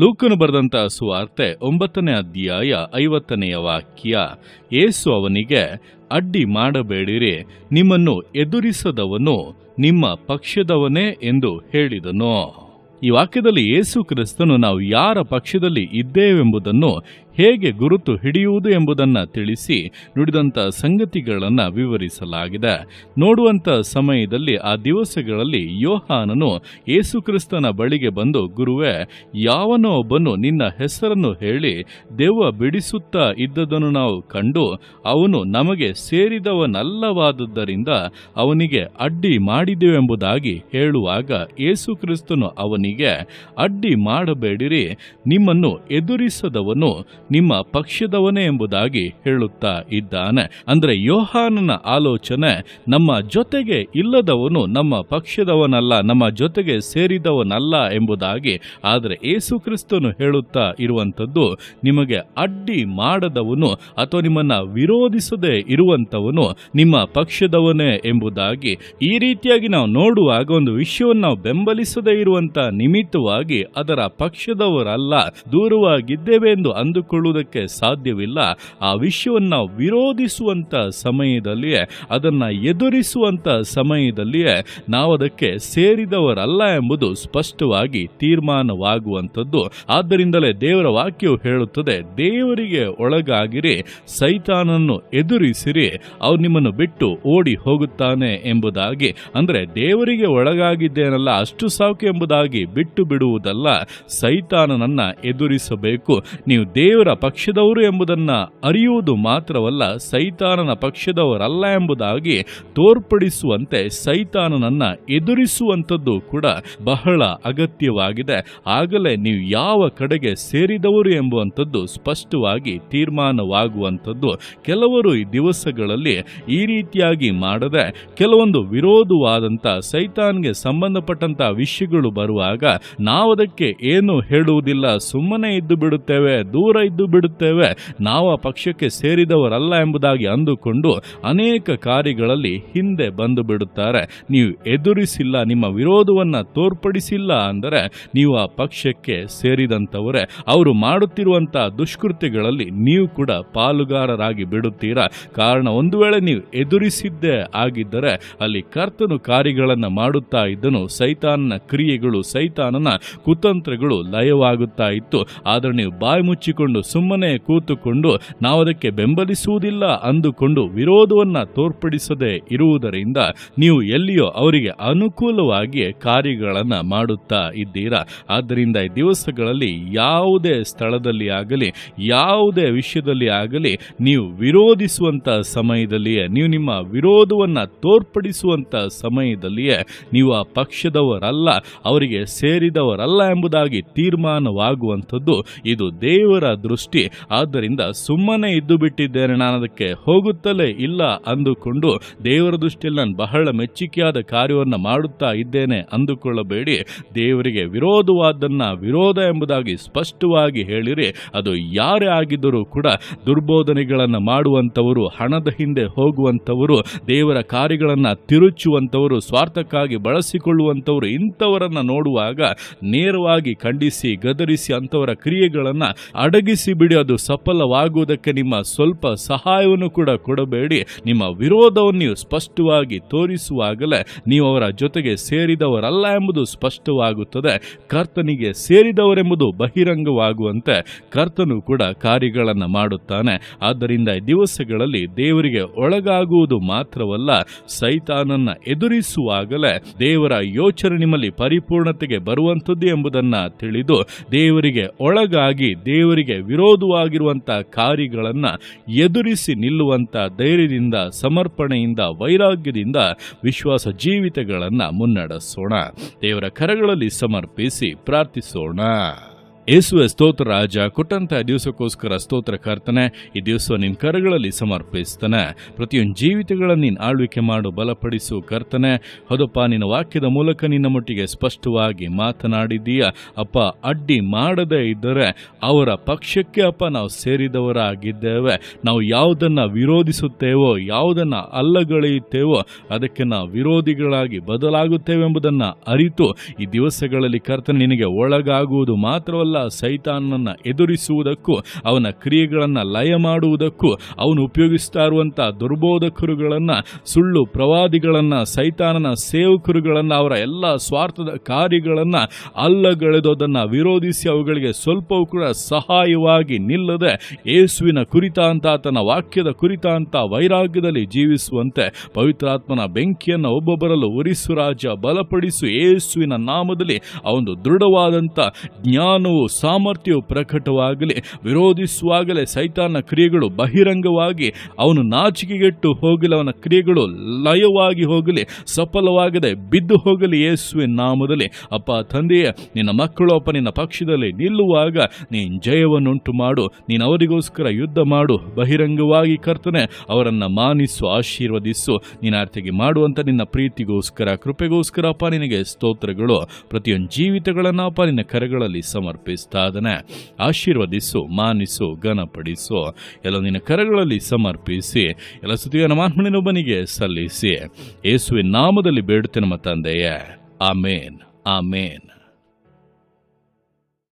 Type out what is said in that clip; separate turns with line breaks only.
ಲೂಕನು ಬರೆದಂತಹ ಸುವಾರ್ತೆ ಒಂಬತ್ತನೇ ಅಧ್ಯಾಯ ಐವತ್ತನೆಯ ವಾಕ್ಯ. ಏಸು ಅವನಿಗೆ, ಅಡ್ಡಿ ಮಾಡಬೇಡಿರಿ, ನಿಮ್ಮನ್ನು ಎದುರಿಸದವನು ನಿಮ್ಮ ಪಕ್ಷದವನೇ ಎಂದು ಹೇಳಿದನು. ಈ ವಾಕ್ಯದಲ್ಲಿ ಯೇಸು ಕ್ರಿಸ್ತನು ನಾವು ಯಾರ ಪಕ್ಷದಲ್ಲಿ ಇದ್ದೇವೆಂಬುದನ್ನು ಹೇಗೆ ಗುರುತು ಹಿಡಿಯುವುದು ಎಂಬುದನ್ನು ತಿಳಿಸಿ ನುಡಿದಂಥ ಸಂಗತಿಗಳನ್ನು ವಿವರಿಸಲಾಗಿದೆ. ನೋಡುವಂಥ ಸಮಯದಲ್ಲಿ ಆ ದಿವಸಗಳಲ್ಲಿ ಯೋಹಾನನು ಯೇಸುಕ್ರಿಸ್ತನ ಬಳಿಗೆ ಬಂದು, ಗುರುವೇ, ಯಾವನೋ ಒಬ್ಬನು ನಿನ್ನ ಹೆಸರನ್ನು ಹೇಳಿ ದೆವ್ವ ಬಿಡಿಸುತ್ತಾ ಇದ್ದದನ್ನು ನಾವು ಕಂಡು ಅವನು ನಮಗೆ ಸೇರಿದವನಲ್ಲವಾದದ್ದರಿಂದ ಅವನಿಗೆ ಅಡ್ಡಿ ಮಾಡಿದೆವೆಂಬುದಾಗಿ ಹೇಳುವಾಗ ಯೇಸುಕ್ರಿಸ್ತನು ಅವನಿಗೆ, ಅಡ್ಡಿ ಮಾಡಬೇಡಿರಿ, ನಿಮ್ಮನ್ನು ಎದುರಿಸದವನು ನಿಮ್ಮ ಪಕ್ಷದವನೇ ಎಂಬುದಾಗಿ ಹೇಳುತ್ತಾ ಇದ್ದಾನೆ. ಅಂದರೆ ಯೋಹಾನನ ಆಲೋಚನೆ, ನಮ್ಮ ಜೊತೆಗೆ ಇಲ್ಲದವನು ನಮ್ಮ ಪಕ್ಷದವನಲ್ಲ, ನಮ್ಮ ಜೊತೆಗೆ ಸೇರಿದವನಲ್ಲ ಎಂಬುದಾಗಿ. ಆದರೆ ಏಸು ಕ್ರಿಸ್ತನು ಹೇಳುತ್ತಾ ಇರುವಂಥದ್ದು, ನಿಮಗೆ ಅಡ್ಡಿ ಮಾಡದವನು ಅಥವಾ ನಿಮ್ಮನ್ನ ವಿರೋಧಿಸದೇ ಇರುವಂಥವನು ನಿಮ್ಮ ಪಕ್ಷದವನೇ ಎಂಬುದಾಗಿ. ಈ ರೀತಿಯಾಗಿ ನಾವು ನೋಡುವಾಗ ಒಂದು ವಿಷಯವನ್ನು ನಾವು ಬೆಂಬಲಿಸದೇ ಇರುವಂತ ನಿಮಿತ್ತವಾಗಿ ಅದರ ಪಕ್ಷದವರಲ್ಲ, ದೂರವಾಗಿದ್ದೇವೆ ಎಂದು ಅಂದುಕೊಳ್ಳುವುದಕ್ಕೆ ಸಾಧ್ಯವಿಲ್ಲ. ಆ ವಿಷಯವನ್ನು ವಿರೋಧಿಸುವಂಥ ಸಮಯದಲ್ಲಿಯೇ, ಅದನ್ನು ಎದುರಿಸುವಂತ ಸಮಯದಲ್ಲಿಯೇ ನಾವು ಅದಕ್ಕೆ ಸೇರಿದವರಲ್ಲ ಎಂಬುದು ಸ್ಪಷ್ಟವಾಗಿ ತೀರ್ಮಾನವಾಗುವಂಥದ್ದು. ಆದ್ದರಿಂದಲೇ ದೇವರ ವಾಕ್ಯವು ಹೇಳುತ್ತದೆ, ದೇವರಿಗೆ ಒಳಗಾಗಿರಿ, ಸೈತಾನನ್ನು ಎದುರಿಸಿರಿ ಅವ್ರು ನಿಮ್ಮನ್ನು ಬಿಟ್ಟು ಓಡಿ ಹೋಗುತ್ತಾನೆ ಎಂಬುದಾಗಿ. ಅಂದರೆ ದೇವರಿಗೆ ಒಳಗಾಗಿದ್ದೇನಲ್ಲ, ಅಷ್ಟು ಸಾಕು ಎಂಬುದಾಗಿ ಬಿಟ್ಟು ಬಿಡುವುದಲ್ಲ, ಸೈತಾನನನ್ನು ಎದುರಿಸಬೇಕು. ನೀವು ದೇವರ ಪಕ್ಷದವರು ಎಂಬುದನ್ನ ಅರಿಯುವುದು ಮಾತ್ರವಲ್ಲ, ಸೈತಾನನ ಪಕ್ಷದವರಲ್ಲ ಎಂಬುದಾಗಿ ತೋರ್ಪಡಿಸುವಂತೆ ಸೈತಾನನನ್ನ ಎದುರಿಸುವಂಥದ್ದು ಕೂಡ ಬಹಳ ಅಗತ್ಯವಾಗಿದೆ. ಆಗಲೇ ನೀವು ಯಾವ ಕಡೆಗೆ ಸೇರಿದವರು ಎಂಬುವಂಥದ್ದು ಸ್ಪಷ್ಟವಾಗಿ ತೀರ್ಮಾನವಾಗುವಂಥದ್ದು ಕೆಲವರು ಈ ದಿವಸಗಳಲ್ಲಿ ಈ ರೀತಿಯಾಗಿ ಮಾಡದೆ, ಕೆಲವೊಂದು ವಿರೋಧವಾದಂಥ ಸೈತಾನ್ಗೆ ಸಂಬಂಧಪಟ್ಟಂತಹ ವಿಷಯಗಳು ಬರುವಾಗ ನಾವದಕ್ಕೆ ಏನು ಹೇಳುವುದಿಲ್ಲ, ಸುಮ್ಮನೆ ಇದ್ದು ಬಿಡುತ್ತೇವೆ, ದೂರ ಇದ್ದು ಬಿಡುತ್ತೇವೆ. ನಾವು ಆ ಪಕ್ಷಕ್ಕೆ ಸೇರಿದವರಲ್ಲ ಎಂಬುದಾಗಿ ಅಂದುಕೊಂಡು ಅನೇಕ ಕಾರ್ಯಗಳಲ್ಲಿ ಹಿಂದೆ ಬಂದು ಬಿಡುತ್ತಾರೆ. ನೀವು ಎದುರಿಸಿಲ್ಲ, ನಿಮ್ಮ ವಿರೋಧವನ್ನು ತೋರ್ಪಡಿಸಿಲ್ಲ ಅಂದರೆ ನೀವು ಆ ಪಕ್ಷಕ್ಕೆ ಸೇರಿದಂಥವರೇ. ಅವರು ಮಾಡುತ್ತಿರುವಂತಹ ದುಷ್ಕೃತ್ಯಗಳಲ್ಲಿ ನೀವು ಕೂಡ ಪಾಲುಗಾರರಾಗಿ ಬಿಡುತ್ತೀರಾ? ಕಾರಣ ಒಂದು ವೇಳೆ ನೀವು ಎದುರಿಸಿದ್ದೇ ಆಗಿದ್ದರೆ ಅಲ್ಲಿ ಕರ್ತನು ಕಾರ್ಯಗಳನ್ನು ಮಾಡುತ್ತಾ ಇದ್ದನು, ಸೈತಾನನ ಕ್ರಿಯೆಗಳು, ಸೈತಾನನ ಕುತಂತ್ರಗಳು ಲಯವಾಗುತ್ತಾ ಇತ್ತು. ಆದರೆ ನೀವು ಬಾಯಿ ಮುಚ್ಚಿಕೊಂಡು ಸುಮ್ಮನೆ ಕೂತುಕೊಂಡು ನಾವು ಅದಕ್ಕೆ ಬೆಂಬಲಿಸುವುದಿಲ್ಲ ಅಂದುಕೊಂಡು ವಿರೋಧವನ್ನು ತೋರ್ಪಡಿಸದೆ ಇರುವುದರಿಂದ ನೀವು ಎಲ್ಲಿಯೋ ಅವರಿಗೆ ಅನುಕೂಲವಾಗಿ ಕಾರ್ಯಗಳನ್ನು ಮಾಡುತ್ತಾ ಇದ್ದೀರಾ. ಆದ್ದರಿಂದ ಈ ದಿವಸಗಳಲ್ಲಿ ಯಾವುದೇ ಸ್ಥಳದಲ್ಲಿ ಆಗಲಿ, ಯಾವುದೇ ವಿಷಯದಲ್ಲಿ ಆಗಲಿ ನೀವು ವಿರೋಧಿಸುವಂಥ ಸಮಯದಲ್ಲಿಯೇ, ನೀವು ನಿಮ್ಮ ವಿರೋಧವನ್ನು ತೋರ್ಪಡಿಸುವಂಥ ಸಮಯದಲ್ಲಿಯೇ ನೀವು ಆ ಪಕ್ಷದವರಲ್ಲ, ಅವರಿಗೆ ಸೇರಿದವರಲ್ಲ ಎಂಬುದಾಗಿ ತೀರ್ಮಾನವಾಗುವಂಥದ್ದು ಇದು ದೇವರ ದೃಷ್ಟಿ. ಆದ್ದರಿಂದ ಸುಮ್ಮನೆ ಇದ್ದು ಬಿಟ್ಟಿದ್ದೇನೆ ನಾನು ಅದಕ್ಕೆ ಹೋಗುತ್ತಲೇ ಇಲ್ಲ ಅಂದುಕೊಂಡು ದೇವರ ದೃಷ್ಟಿಯಲ್ಲಿ ನಾನು ಬಹಳ ಮೆಚ್ಚುಗೆಯಾದ ಕಾರ್ಯವನ್ನು ಮಾಡುತ್ತಾ ಇದ್ದೇನೆ ಅಂದುಕೊಳ್ಳಬೇಡಿ. ದೇವರಿಗೆ ವಿರೋಧವಾದನ್ನ ವಿರೋಧ ಎಂಬುದಾಗಿ ಸ್ಪಷ್ಟವಾಗಿ ಹೇಳಿರಿ. ಅದು ಯಾರೇ ಆಗಿದ್ದರೂ ಕೂಡ ದುರ್ಬೋಧನೆಗಳನ್ನು ಮಾಡುವಂಥವರು, ಹಣದ ಹಿಂದೆ ಹೋಗುವಂಥವರು, ದೇವರ ಕಾರ್ಯಗಳನ್ನು ತಿರುಚುವಂಥವರು, ಸ್ವಾರ್ಥಕ್ಕಾಗಿ ಬಳಸಿಕೊಳ್ಳುವಂಥವರು ಇಂಥವರನ್ನು ನೋಡುವಾಗ ನೇರವಾಗಿ ಖಂಡಿಸಿ ಗದರಿಸಿ ಅಂಥವರ ಕ್ರಿಯೆಗಳನ್ನು ಅಡಗಿಸಿ ಬಿಡಿ, ಅದು ಸಫಲವಾಗುವುದಕ್ಕೆ ನಿಮ್ಮ ಸ್ವಲ್ಪ ಸಹಾಯವನ್ನು ಕೂಡ ಕೊಡಬೇಡಿ. ನಿಮ್ಮ ವಿರೋಧವನ್ನು ನೀವು ಸ್ಪಷ್ಟವಾಗಿ ತೋರಿಸುವಾಗಲೇ ನೀವು ಅವರ ಜೊತೆಗೆ ಸೇರಿದವರಲ್ಲ ಎಂಬುದು ಸ್ಪಷ್ಟವಾಗುತ್ತದೆ. ಕರ್ತನಿಗೆ ಸೇರಿದವರೆಂಬುದು ಬಹಿರಂಗವಾಗುವಂತೆ ಕರ್ತನು ಕೂಡ ಕಾರ್ಯಗಳನ್ನು ಮಾಡುತ್ತಾನೆ. ಆದ್ದರಿಂದ ದಿವಸಗಳಲ್ಲಿ ದೇವರಿಗೆ ಒಳಗಾಗುವುದು ಮಾತ್ರವಲ್ಲ, ಸೈತಾನನ್ನ ಎದುರಿಸುವಾಗಲೇ ದೇವರ ಯೋಚನೆ ನಿಮ್ಮಲ್ಲಿ ಪರಿಪೂರ್ಣತೆಗೆ ಬರುವಂಥದ್ದು ಎಂಬುದನ್ನು ತಿಳಿದು ದೇವರಿಗೆ ಒಳಗಾಗಿ ದೇವರಿಗೆ ವಿರೋಧವಾಗಿರುವಂತಹ ಕಾರ್ಯಗಳನ್ನು ಎದುರಿಸಿ ನಿಲ್ಲುವಂತ ಧೈರ್ಯದಿಂದ ಸಮರ್ಪಣೆಯಿಂದ ವೈರಾಗ್ಯದಿಂದ ವಿಶ್ವಾಸ ಜೀವಿತಗಳನ್ನು ಮುನ್ನಡೆಸೋಣ. ದೇವರ ಕರಗಳಲ್ಲಿ ಸಮರ್ಪಿಸಿ ಪ್ರಾರ್ಥಿಸೋಣ. ಯೇಸುವೆ ಸ್ತೋತ್ರ ರಾಜ ಕೊಟ್ಟಂತಹ ದಿವಸಕ್ಕೋಸ್ಕರ ಸ್ತೋತ್ರ ಕರ್ತನೆ, ಈ ದಿವಸ ನಿನ್ನ ಕರಗಳಲ್ಲಿ ಸಮರ್ಪಿಸ್ತಾನೆ. ಪ್ರತಿಯೊಂದು ಜೀವಿತಗಳನ್ನು ನೀನು ಆಳ್ವಿಕೆ ಮಾಡು, ಬಲಪಡಿಸು ಕರ್ತನೆ. ಹೌದಪ್ಪ, ನಿನ್ನ ವಾಕ್ಯದ ಮೂಲಕ ನಿನ್ನ ಮಟ್ಟಿಗೆ ಸ್ಪಷ್ಟವಾಗಿ ಮಾತನಾಡಿದೀಯ ಅಪ್ಪ, ಅಡ್ಡಿ ಮಾಡದೇ ಇದ್ದರೆ ಅವರ ಪಕ್ಷಕ್ಕೆ ಅಪ್ಪ ನಾವು ಸೇರಿದವರಾಗಿದ್ದೇವೆ. ನಾವು ಯಾವುದನ್ನು ವಿರೋಧಿಸುತ್ತೇವೋ, ಯಾವುದನ್ನು ಅಲ್ಲಗಳೆಯುತ್ತೇವೋ, ಅದಕ್ಕೆ ನಾವು ವಿರೋಧಿಗಳಾಗಿ ಬದಲಾಗುತ್ತೇವೆ ಎಂಬುದನ್ನು ಅರಿತು, ಈ ದಿವಸಗಳಲ್ಲಿ ಕರ್ತನೆ ನಿನಗೆ ಒಳಗಾಗುವುದು ಮಾತ್ರವಲ್ಲ ಸೈತಾನನ್ನ ಎದುರಿಸುವುದಕ್ಕೂ, ಅವನ ಕ್ರಿಯೆಗಳನ್ನು ಲಯ ಮಾಡುವುದಕ್ಕೂ, ಅವನು ಉಪಯೋಗಿಸ್ತಾ ಇರುವಂಥ ದುರ್ಬೋಧಕರುಗಳನ್ನು, ಸುಳ್ಳು ಪ್ರವಾದಿಗಳನ್ನು, ಸೈತಾನನ ಸೇವಕರುಗಳನ್ನು, ಅವರ ಎಲ್ಲ ಸ್ವಾರ್ಥದ ಕಾರ್ಯಗಳನ್ನು ಅಲ್ಲಗಳೆದೋದನ್ನು ವಿರೋಧಿಸಿ ಅವುಗಳಿಗೆ ಸ್ವಲ್ಪವೂ ಕೂಡ ಸಹಾಯವಾಗಿ ನಿಲ್ಲದೆ ಯೇಸುವಿನ ಕುರಿತಾಂತ ತನ್ನ ವಾಕ್ಯದ ಕುರಿತಾಂತ ವೈರಾಗ್ಯದಲ್ಲಿ ಜೀವಿಸುವಂತೆ ಪವಿತ್ರಾತ್ಮನ ಬೆಂಕಿಯನ್ನು ಒಬ್ಬೊಬ್ಬರಲ್ಲೂ ಉರಿಸು ರಾಜ, ಬಲಪಡಿಸು ಯೇಸುವಿನ ನಾಮದಲ್ಲಿ ಆ ಒಂದು ದೃಢವಾದಂಥ ಜ್ಞಾನವು ಸಾಮರ್ಥ್ಯವು ಪ್ರಕಟವಾಗಲಿ, ವಿರೋಧಿಸುವಾಗಲೇ ಸೈತಾನ ಕ್ರಿಯೆಗಳು ಬಹಿರಂಗವಾಗಿ, ಅವನು ನಾಚಿಕೆಗೆಟ್ಟು ಹೋಗಲಿ, ಅವನ ಕ್ರಿಯೆಗಳು ಲಯವಾಗಿ ಹೋಗಲಿ, ಸಫಲವಾಗದೆ ಬಿದ್ದು ಹೋಗಲಿ ಯೇಸುವೆ ನಾಮದಲ್ಲಿ. ಅಪ್ಪ, ತಂದೆಯೇ, ನಿನ್ನ ಮಕ್ಕಳು ಅಪ್ಪ, ನಿನ್ನ ಪಕ್ಷದಲ್ಲಿ ನಿಲ್ಲುವಾಗ ನೀನು ಜಯವನ್ನುಂಟು ಮಾಡು, ನೀನು ಅವರಿಗೋಸ್ಕರ ಯುದ್ಧ ಮಾಡು, ಬಹಿರಂಗವಾಗಿ ಕರ್ತನೆ, ಅವರನ್ನು ಮಾನಿಸು, ಆಶೀರ್ವದಿಸು, ನೀನು ಆರ್ತಿಗೆ ಮಾಡುವಂಥ ನಿನ್ನ ಪ್ರೀತಿಗೋಸ್ಕರ, ಕೃಪೆಗೋಸ್ಕರ, ಅಪ್ಪ, ನಿನಗೆ ಸ್ತೋತ್ರಗಳು, ಪ್ರತಿಯೊಂದು ಜೀವಿತಗಳನ್ನು, ಅಪ್ಪ, ನಿನ್ನ ಕರೆಗಳಲ್ಲಿ ಸಮರ್ಪಿಸ್ತಾ ಇದ್ದಾನೆ ಆಶೀರ್ವದಿಸು, ಮಾನಿಸು, ಘನಪಡಿಸು. ಎಲ್ಲ ನಿನ್ನ ಕರಗಳಲ್ಲಿ ಸಮರ್ಪಿಸಿ, ಎಲ್ಲ ಸುತ್ತಿಗೆ ನಮಾತ್ಮನಿನೊಬ್ಬನಿಗೆ ಸಲ್ಲಿಸಿ. ಯೇಸುವಿನ ನಾಮದಲ್ಲಿ ಬೇಡುತ್ತೆ ನಮ್ಮ ತಂದೆಯೇ. ಆಮೇನ್. ಆಮೇನ್.